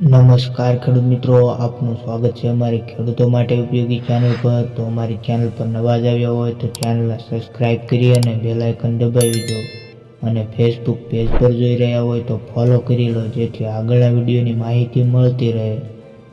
નમસ્કાર ખેડૂત મિત્રો, આપનું સ્વાગત છે અમારી ખેડૂતો માટે ઉપયોગી ચેનલ પર. તો અમારી ચેનલ પર નવા જ આવ્યા હોય તો ચેનલને સબસ્ક્રાઇબ કરી અને બેલાઇકન દબાવી દો. અને ફેસબુક પેજ પર જોઈ રહ્યા હોય તો ફોલો કરી લો, જેથી આગળના વિડીયોની માહિતી મળતી રહે.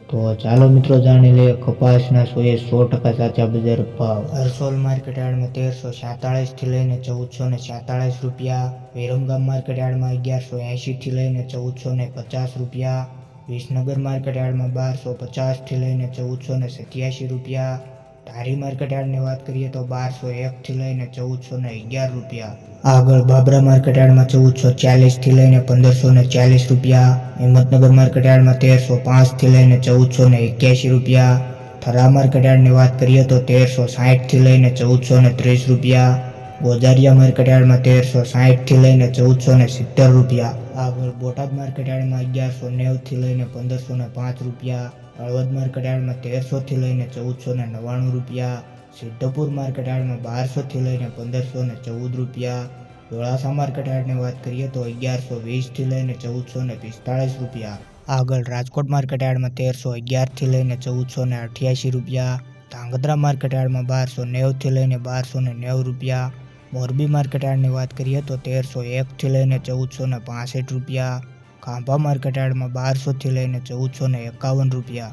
તો ચાલો મિત્રો, જાણી લઈએ કપાસના સો એ સો ટકા સાચા બજાર ભાવ. હરસોલ માર્કેટ યાર્ડમાં તેરસો સાતાળીસથી લઈને ચૌદસો ને સાતાળીસ રૂપિયા. વિરમગામ માર્કેટ યાર્ડમાં અગિયારસો એંશીથી લઈને ચૌદસો ને પચાસ રૂપિયા. વિસનગર માર્કેટ યાર્ડમાં બારસો પચાસથી લઈને ચૌદસો ને સત્યાસી રૂપિયા. ધારી માર્કેટ યાર્ડની વાત કરીએ તો બારસો એકથી લઈને ચૌદસો ને અગિયાર રૂપિયા. આગળ બાબરા માર્કેટ યાર્ડમાં ચૌદસો ચાલીસથી લઈને પંદરસો ને ચાલીસ રૂપિયા. હિંમતનગર માર્કેટ યાર્ડમાં તેરસો પાંચથી લઈને ચૌદસો ને એક્યાસી રૂપિયા. થરા માર્કેટ યાર્ડની વાત કરીએ તો તેરસો સાહીઠથી લઈને ચૌદસો ને ત્રીસ રૂપિયા. ગોજારિયા માર્કેટયાર્ડમાં તેરસો સાહીઠથી લઈને ચૌદસો ને સિત્તેર રૂપિયા. આગળ બોટાદ માર્કેટયાર્ડમાં અગિયારસો નેવથી લઈને પંદરસો ને પાંચ રૂપિયા. હળવદ માર્કેટયાર્ડમાં તેરસોથી લઈને ચૌદસો ને નવ્વાણું રૂપિયા. સિદ્ધપુર માર્કેટ યાર્ડમાં બારસોથી લઈને પંદરસો ને ચૌદ રૂપિયા. ધોળાસા માર્કેટયાર્ડની વાત કરીએ તો અગિયારસો વીસથી લઈને ચૌદસો ને પિસ્તાળીસ રૂપિયા. આગળ રાજકોટ માર્કેટયાર્ડમાં તેરસો અગિયારથી લઈને ચૌદસો ને અઠ્યાસી રૂપિયા. ધાંગધ્રા માર્કેટયાર્ડમાં બારસો નેવથી લઈને બારસો ને નેવું રૂપિયા. મોરબી માર્કેટ યાર્ડની વાત કરીએ તો તેરસો એકથી લઈને ચૌદસો ને પાસઠ રૂપિયા, ખાંભા માર્કેટ યાર્ડમાં બારસોથી લઈને ચૌદસો ને એકાવન રૂપિયા,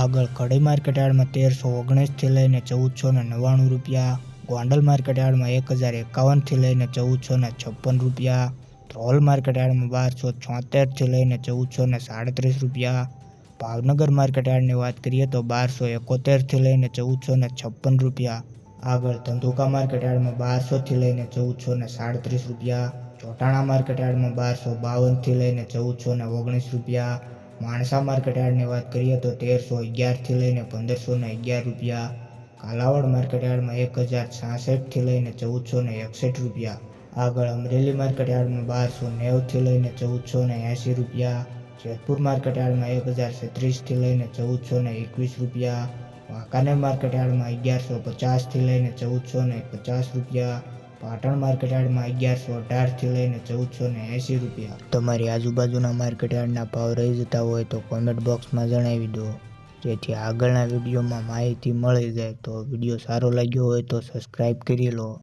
આગળ કડી માર્કેટ યાર્ડમાં તેરસો ઓગણીસથી લઈને ચૌદસો ને નવ્વાણું રૂપિયા, ગોંડલ માર્કેટ યાર્ડમાં એક હજાર એકાવનથી લઈને ચૌદસો ને છપ્પન રૂપિયા, ધ્રોલ માર્કેટ યાર્ડમાં બારસો છોતેરથી લઈને ચૌદસો ને સાડત્રીસ રૂપિયા, ભાવનગર માર્કેટ યાર્ડની વાત કરીએ તો બારસો એકોતેરથી લઈને ચૌદસો ને છપ્પન રૂપિયા આગળ ધંધુકા માર્કેટ બારસોથી લઈને ચૌદસો ને સાડત્રીસ રૂપિયા, ચોટાણા માર્કેટ બારસો બાવનથી લઈને ચૌદસો ને ઓગણીસ રૂપિયા, માણસા માર્કેટ વાત કરીએ તો તેરસો અગિયારથી લઈને પંદરસો ને અગિયાર રૂપિયા, કાલાવડ માર્કેટ એક હજાર છાસઠથી લઈને ચૌદસો ને એકસઠ રૂપિયા, આગળ અમરેલી માર્કેટ બારસો નેવથી લઈને ચૌદસો ને એંસી રૂપિયા, જેતપુર માર્કેટ એક હજાર છત્રીસથી લઈને ચૌદસો ને એકવીસ રૂપિયા વાંકાનેર માર્કેટ યાર્ડમાં અગિયારસો પચાસથી લઈને ચૌદસો ને પચાસ રૂપિયા. પાટણ માર્કેટ યાર્ડમાં અગિયારસો અઢારથી લઈને ચૌદસો ને એંસી રૂપિયા. તમારી આજુબાજુના માર્કેટ ભાવ રહી જતા હોય તો કોમેન્ટ બોક્સમાં જણાવી દો. જેથી આગળના વિડીયોમાં માહિતી મળી જાય તો વીડિયો સારો લાગ્યો હોય તો સબસ્ક્રાઈબ કરી લો.